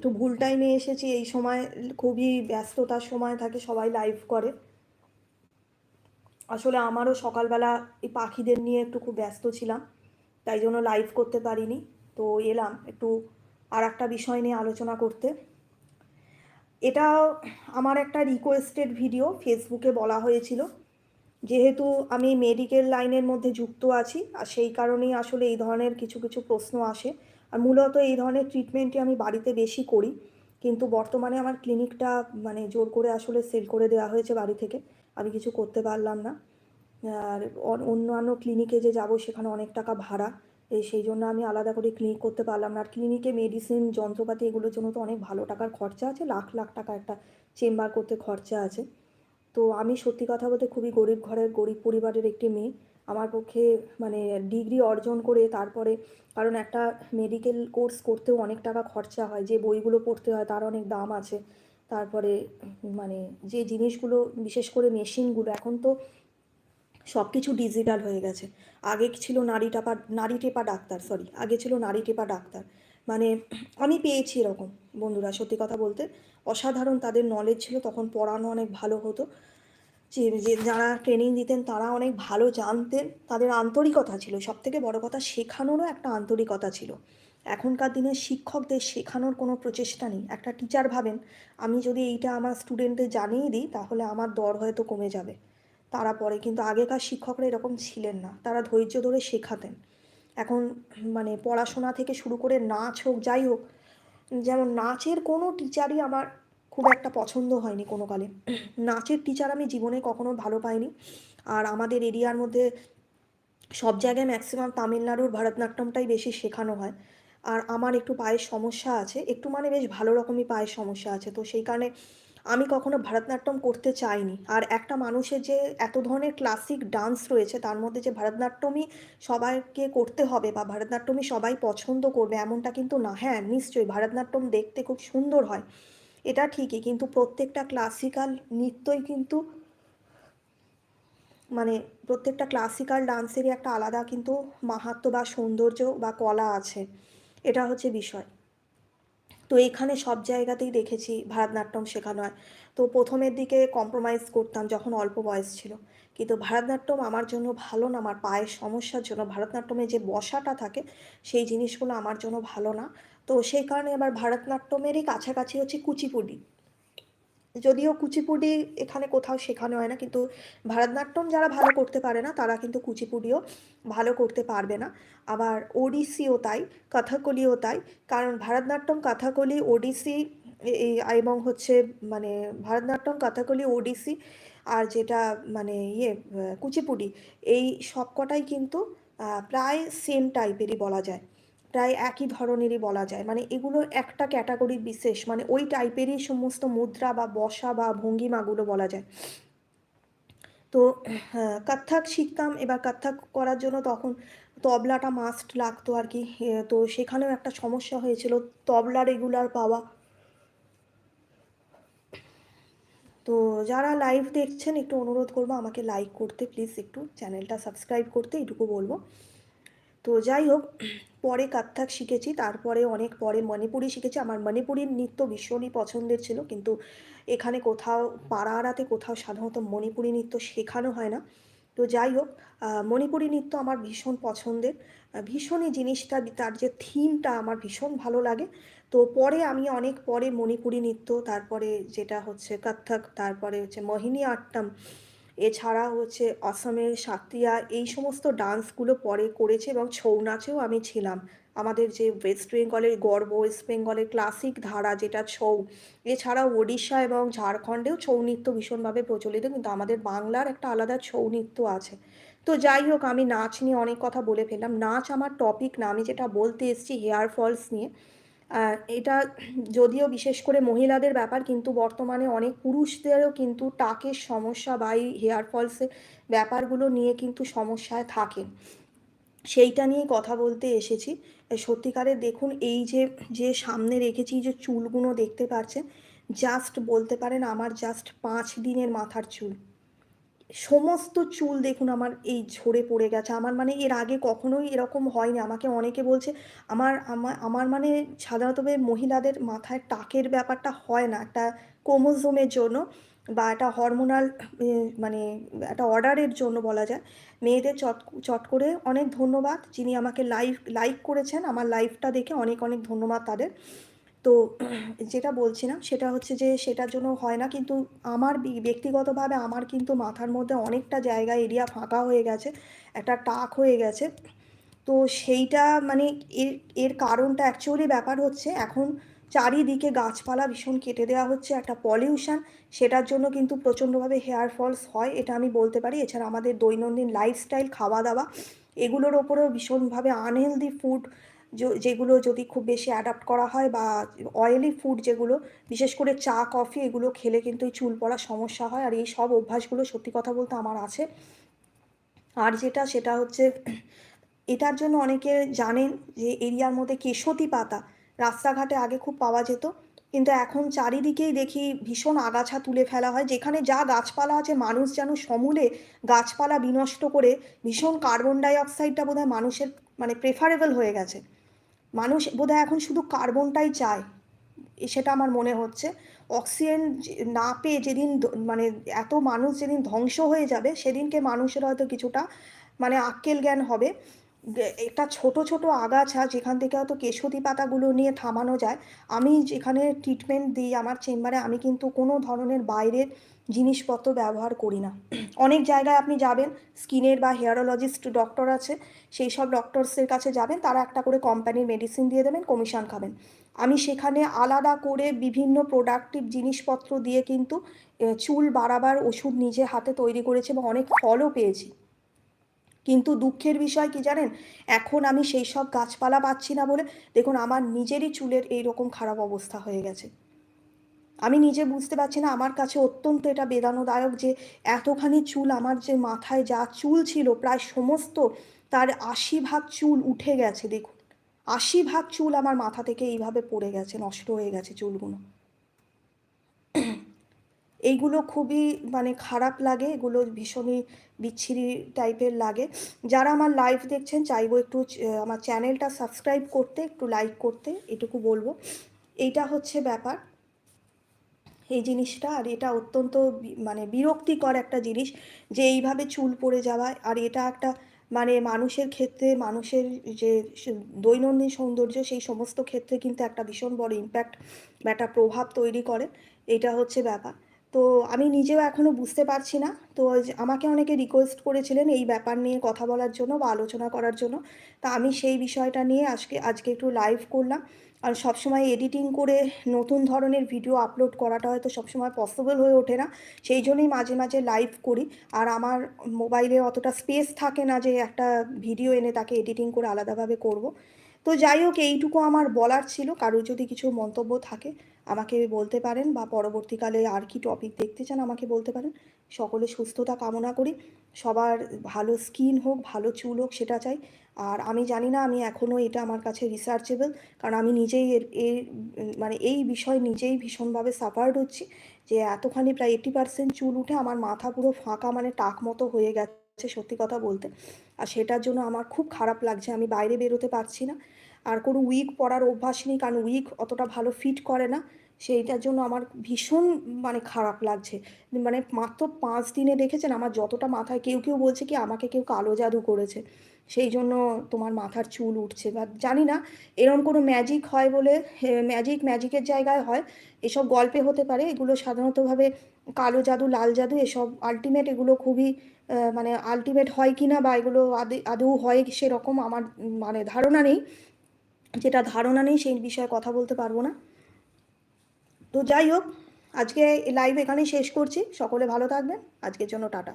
একটু ভুল টাইমে এসেছি, এই সময় খুবই ব্যস্ততার সময় থাকে, সবাই লাইভ করে। আসলে আমারও সকালবেলা এই পাখিদের নিয়ে একটু খুব ব্যস্ত ছিলাম, তাই জন্য লাইভ করতে পারিনি। তো এলাম একটু আর একটা বিষয় নিয়ে আলোচনা করতে। এটা আমার একটা রিকোয়েস্টেড ভিডিও ফেসবুকে বলা হয়েছিল। যেহেতু আমি মেডিকেল লাইনের মধ্যে যুক্ত আছি, আর সেই কারণেই আসলে এই ধরনের কিছু কিছু প্রশ্ন আসে। আর মূলত এই ধরনের ট্রিটমেন্টই আমি বাড়িতে বেশি করি। কিন্তু বর্তমানে আমার ক্লিনিকটা মানে জোর করে আসলে সেল করে দেওয়া হয়েছে বাড়ি থেকে। আমি কিছু করতে পারলাম না। আর অন- অন্যান্য ক্লিনিকে যে যাব সেখানে অনেক টাকা ভাড়া। সেই জন্য আমি আলাদা করে ক্লিনিক করতে পারলাম না। আর ক্লিনিকে মেডিসিন যন্ত্রপাতি এগুলোর জন্য তো অনেক ভালো টাকার খরচা আছে। লাখ লাখ টাকা একটা চেম্বার করতে খরচা আছে। তো আমি সত্যি কথা বলতে খুবই গরিব ঘরের, গরিব পরিবারের একটি মেয়ে। আমার পক্ষে মানে ডিগ্রি অর্জন করে তারপরে, কারণ একটা মেডিকেল কোর্স করতেও অনেক টাকা খরচা হয়, যে বইগুলো পড়তে হয় তার অনেক দাম আছে। তারপরে মানে যে জিনিসগুলো, বিশেষ করে মেশিনগুলো এখন তো সব কিছু ডিজিটাল হয়ে গেছে। আগে ছিল নারী টাপা, নারী টেপা ডাক্তার সরি আগে ছিল নারী টেপা ডাক্তার। মানে আমি পেয়েছি এরকম, বন্ধুরা, সত্যি কথা বলতে। অসাধারণ তাদের নলেজ ছিল, তখন পড়ানো অনেক ভালো হতো। যে যারা ট্রেনিং দিতেন তারা অনেক ভালো জানতেন। তাদের আন্তরিকতা ছিল। সব থেকে বড় কথা, শেখানোরও একটা আন্তরিকতা ছিল। এখনকার দিনে শিক্ষকদের শেখানোর কোনো প্রচেষ্টা নেই। একটা টিচার ভাবেন, আমি যদি এইটা আমার স্টুডেন্টদের জানিয়ে দিই, তাহলে আমার দর হয়তো কমে যাবে। তারা পরে কিন্তু আগেকার শিক্ষকরা এরকম ছিলেন না। তারা ধৈর্য ধরে শেখাতেন। এখন মানে পড়াশোনা থেকে শুরু করে নাচ হোক, যাই হোক, যেমন নাচের কোনো টিচারই আমার খুব একটা পছন্দ হয়নি কোনো কালে। নাচের টিচার আমি জীবনে কখনো ভালো পাইনি। আর আমাদের এরিয়ার মধ্যে সব জায়গায় ম্যাক্সিমাম তামিলনাড়ুর ভরতনাট্যমটাই বেশি শেখানো হয়। আর আমার একটু পায়ের সমস্যা আছে, একটু মানে বেশ ভালো রকমই পায়ের সমস্যা আছে। তো সেই কারণে আমি কখনো ভরতনাট্যম করতে চাইনি। আর একটা মানুষের যে এত ধরনের ক্লাসিক ডান্স রয়েছে, তার মধ্যে যে ভরতনাট্যমই সবাইকে করতে হবে বা ভরতনাট্যমই সবাই পছন্দ করবে, এমনটা কিন্তু না। হ্যাঁ নিশ্চয়ই ভরতনাট্যম দেখতে খুব সুন্দর হয়। এটা ঠিকই, কিন্তু প্রত্যেকটা ক্লাসিক্যাল নৃত্যই কিন্তু মানে প্রত্যেকটা ক্লাসিক্যাল ডান্সেরই একটা আলাদা কিন্তু মাহাত্ম্য বা সৌন্দর্য বা কলা আছে। এটা হচ্ছে বিষয়। তো এখানে সব জায়গাতেই দেখেছি ভারতনাট্যম শেখানো হয়। তো প্রথমের দিকে কম্প্রোমাইজ করতাম যখন অল্প বয়স ছিল। কিন্তু ভারতনাট্যম আমার জন্য ভালো না, আমার পায়ের সমস্যার জন্য ভারতনাট্যমে যে বসাটা থাকে, সেই জিনিসগুলো আমার জন্য ভালো না। তো সেই কারণে আবার ভারতনাট্যমেরই কাছাকাছি হচ্ছে কুচিপুডি। যদিও কুচিপুডি এখানে কোথাও শেখানো হয় না, কিন্তু ভারতনাট্যম যারা ভালো করতে পারে না, তারা কিন্তু কুচিপুডিও ভালো করতে পারবে না। আবার ওডিসিও তাই, কথাকলিও তাই, কারণ ভারতনাট্যম, কথাকলি ওডিসি এবং হচ্ছে মানে ভারতনাট্যম, কথাকলি ওডিসি আর যেটা মানে ইয়ে কুচিপুডি, এই সবকটাই কিন্তু প্রায় সেম টাইপেরই বলা যায়। প্রায় একই ধরনেরই বলা যায়। মানে এগুলো একটা ক্যাটাগরি বিশেষ। মানে ওই টাইপেরই সমস্ত মুদ্রা বা বসা বা ভঙ্গিমাগুলো বলা যায়। তো হ্যাঁ, কত্থক শিখতাম এবার কত্থক করার জন্য তখন তবলাটা মাস্ট লাগতো আর কি। তো সেখানেও একটা সমস্যা হয়েছিল। তবলা রেগুলার পাওয়া। তো যারা লাইভ দেখছেন একটু অনুরোধ করব আমাকে লাইক করতে। প্লিজ একটু চ্যানেলটা সাবস্ক্রাইব করতে এটুকু বলব। তো যাই হোক, পরে কত্থক শিখেছি, তারপরে অনেক পরে মণিপুরি শিখেছি। আমার মণিপুরি নৃত্য ভীষণই পছন্দের ছিল, কিন্তু এখানে কোথাও পাড়াআড়াতে কোথাও সাধারণত মণিপুরি নৃত্য শেখানো হয় না। তো যাই হোক মণিপুরি নৃত্য আমার ভীষণ পছন্দের। ভীষণই জিনিসটা, তার যে থিমটা আমার ভীষণ ভালো লাগে। তো পরে আমি অনেক পরে মণিপুরি নৃত্য, তারপরে যেটা হচ্ছে কত্থক তারপরে হচ্ছে মোহিনী আট্টম এছাড়া হচ্ছে অসমের সাত্রিয়া, এই সমস্ত ডান্সগুলো পরে করেছে এবং ছৌ নাচেও আমি ছিলাম। আমাদের যে ওয়েস্ট বেঙ্গলের গর্ব ওয়েস্ট বেঙ্গলের ক্লাসিক ধারা যেটা ছৌ এছাড়াও ওড়িশা এবং ঝাড়খণ্ডেও ছৌ নৃত্য ভীষণভাবে প্রচলিত, কিন্তু আমাদের বাংলার একটা আলাদা ছৌ নৃত্য আছে। তো যাই হোক, আমি নাচ নিয়ে অনেক কথা বলে ফেললাম। নাচ আমার টপিক না, আমি যেটা বলতে এসেছি হেয়ার ফলস নিয়ে। এটা যদিও বিশেষ করে মহিলাদের ব্যাপার, কিন্তু বর্তমানে অনেক পুরুষদেরও কিন্তু টাকের সমস্যা বা এই হেয়ার ফলসের ব্যাপারগুলো নিয়ে কিন্তু সমস্যায় থাকেন। সেইটা নিয়ে কথা বলতে এসেছি। সত্যিকারে দেখুন, এই যে যে সামনে রেখেছি, যে চুলগুলো দেখতে পাচ্ছেন জাস্ট বলতে পারেন আমার জাস্ট পাঁচ দিনের মাথার চুল। সমস্ত চুল দেখুন আমার এই ঝরে পড়ে গেছে। আমার মানে এর আগে কখনোই এরকম হয়নি। আমাকে অনেকে বলছে, আমার আমার মানে সাধারণত মহিলাদের মাথায় টাকের ব্যাপারটা হয় না। একটা ক্রোমোজোমের জন্য বা একটা হরমোনাল মানে একটা অর্ডারের জন্য বলা যায়। মেয়েদের চট চট করে অনেক ধন্যবাদ যিনি আমাকে লাইভ লাইক করেছেন। আমার লাইভটা দেখে অনেক অনেক ধন্যবাদ তাদের। তো যেটা বলছিলাম সেটা হচ্ছে যে সেটার জন্য হয় না, কিন্তু আমার ব্যক্তিগতভাবে আমার কিন্তু মাথার মধ্যে অনেকটা জায়গা, এরিয়া ফাঁকা হয়ে গেছে, একটা টাক হয়ে গেছে। তো সেইটা মানে এর এর কারণটা অ্যাকচুয়ালি ব্যাপার হচ্ছে এখন চারিদিকে গাছপালা ভীষণ কেটে দেওয়া হচ্ছে, একটা পলিউশন সেটার জন্য কিন্তু প্রচণ্ডভাবে হেয়ার ফলস হয়, এটা আমি বলতে পারি। এছাড়া আমাদের দৈনন্দিন লাইফস্টাইল খাওয়া দাওয়া এগুলোর ওপরেও ভীষণভাবে আনহেলদি ফুড যেগুলো যদি খুব বেশি অ্যাডাপ্ট করা হয় বা অয়েলি ফুড যেগুলো, বিশেষ করে চা কফি এগুলো খেলে কিন্তু এই চুল পড়ার সমস্যা হয়। আর এই সব অভ্যাসগুলো সত্যি কথা বলতে আমার আছে। আর যেটা, সেটা হচ্ছে এটার জন্য অনেকে জানেন যে, এরিয়ার মধ্যে কেশতি পাতা রাস্তাঘাটে আগে খুব পাওয়া যেত। কিন্তু এখন চারিদিকেই দেখি ভীষণ আগাছা তুলে ফেলা হয়। যেখানে যা গাছপালা আছে, মানুষ যেন সমূলে গাছপালা বিনষ্ট করে ভীষণ কার্বন ডাইঅক্সাইডটা বোধহয় মানুষের মানে প্রেফারেবল হয়ে গেছে। মানুষ বোধহয় এখন শুধু কার্বনটাই চায়। সেটা আমার মনে হচ্ছে। অক্সিজেন না পেয়ে যেদিন মানে এত মানুষ যেদিন ধ্বংস হয়ে যাবে, সেদিনকে মানুষের হয়তো কিছুটা মানে আক্কেল জ্ঞান হবে। একটা ছোট ছোট আগাছা যেখান থেকে হয়তো কেশতি পাতাগুলো নিয়ে থামানো যায়, আমি যেখানে ট্রিটমেন্ট দিই আমার চেম্বারে আমি কিন্তু কোনো ধরনের বাইরের জিনিসপত্র ব্যবহার করি না। অনেক জায়গায় আপনি যাবেন স্কিনের বা হেয়ারোলজিস্ট ডক্টর আছে, সেই সব ডক্টরসের কাছে যাবেন, তারা একটা করে কোম্পানির মেডিসিন দিয়ে দেবেন কমিশন খাবেন। আমি সেখানে আলাদা করে বিভিন্ন প্রোডাক্টিভ জিনিসপত্র দিয়ে কিন্তু চুল বাড়াবার ওষুধ নিজে হাতে তৈরি করেছি এবং অনেক ফলও পেয়েছি। কিন্তু দুঃখের বিষয় কি জানেন? এখন আমি সেই সব গাছপালা পাচ্ছি না বলে, দেখুন আমার নিজেরই চুলের এই রকম খারাপ অবস্থা হয়ে গেছে। আমি নিজে বুঝতে পারছি না, আমার কাছে অত্যন্ত এটা বেদনাদায়ক যে এতখানি চুল আমার যে মাথায় যা চুল ছিল, প্রায় সমস্ত তার আশি ভাগ চুল উঠে গেছে, দেখুন। আশি ভাগ চুল আমার মাথা থেকে এইভাবে পড়ে গেছে, নষ্ট হয়ে গেছে চুলগুলো। এইগুলো খুবই মানে খারাপ লাগে, এগুলো ভীষণই বিচ্ছিরি টাইপের লাগে। যারা আমার লাইভ দেখছেন, চাইব একটু আমার চ্যানেলটা সাবস্ক্রাইব করতে, একটু লাইক করতে, এটুকু বলব। এইটা হচ্ছে ব্যাপার। এই জিনিসটা, আর এটা অত্যন্ত মানে বিরক্তিকর একটা জিনিস যে এইভাবে চুল পড়ে যাওয়া, আর এটা একটা মানে মানুষের ক্ষেত্রে, মানুষের যে দৈনন্দিন সৌন্দর্য, সেই সমস্ত ক্ষেত্রে কিন্তু একটা ভীষণ বড় ইম্প্যাক্ট বা একটা প্রভাব তৈরি করে। এটা হচ্ছে ব্যাপার। তো আমি নিজেও এখনও বুঝতে পারছি না। তো আমাকে অনেকে রিকোয়েস্ট করেছিলেন এই ব্যাপার নিয়ে কথা বলার জন্য বা আলোচনা করার জন্য। তা আমি সেই বিষয়টা নিয়ে আজকে আজকে একটু লাইভ করলাম। আর সবসময় এডিটিং করে নতুন ধরনের ভিডিও আপলোড করাটা হয়তো সবসময় পসিবল হয়ে ওঠে না। সেই জন্যই মাঝে মাঝে লাইভ করি। আর আমার মোবাইলে অতটা স্পেস থাকে না যে একটা ভিডিও এনে তাকে এডিটিং করে আলাদাভাবে করব। তো যাই হোক এইটুকু আমার বলার ছিল। কারোর যদি কিছু মন্তব্য থাকে, আমাকে বলতে পারেন বা পরবর্তীকালে আর কি টপিক দেখতে চান, আমাকে বলতে পারেন। সকলে সুস্থতা কামনা করি। সবার ভালো স্কিন হোক, ভালো চুল হোক, সেটা চাই। আর আমি জানি না, আমি এখনও এটা আমার কাছে রিসার্চেবল কারণ আমি নিজেই এর এর মানে এই বিষয় নিজেই ভীষণভাবে সাফার্ড হচ্ছি যে এতখানি প্রায় এইটি পার্সেন্ট চুল উঠে আমার মাথা পুরো ফাঁকা মানে টাক মতো হয়ে গেছে সত্যি কথা বলতে। আর সেটার জন্য আমার খুব খারাপ লাগছে, আমি বাইরে বেরোতে পারছি না। আর কোনো উইক পরার অভ্যাস নেই, কারণ উইক অতটা ভালো ফিট করে না। সেইটার জন্য আমার ভীষণ মানে খারাপ লাগছে। মানে মাত্র পাঁচ দিনে দেখেছেন আমার যতটা মাথায়, কেউ কেউ বলছে কি আমাকে কেউ কালো জাদু করেছে। সেই জন্য তোমার মাথার চুল উঠছে। বা জানি না এরকম কোনো ম্যাজিক হয় বলে ম্যাজিক ম্যাজিকের জায়গায় হয়, এসব গল্পে হতে পারে। এগুলো সাধারণতভাবে কালো জাদু, লাল জাদু, এসব আলটিমেট এগুলো খুবই মানে আলটিমেট হয় কি না বা এগুলো আদৌ হয় সেরকম আমার মানে ধারণা নেই। যেটা ধারণা নেই, সেই বিষয়ে কথা বলতে পারব না। তো যাই হোক, আজকে লাইভ এখানেই শেষ করছি। সকলে ভালো থাকবেন। আজকের জন্য টাটা।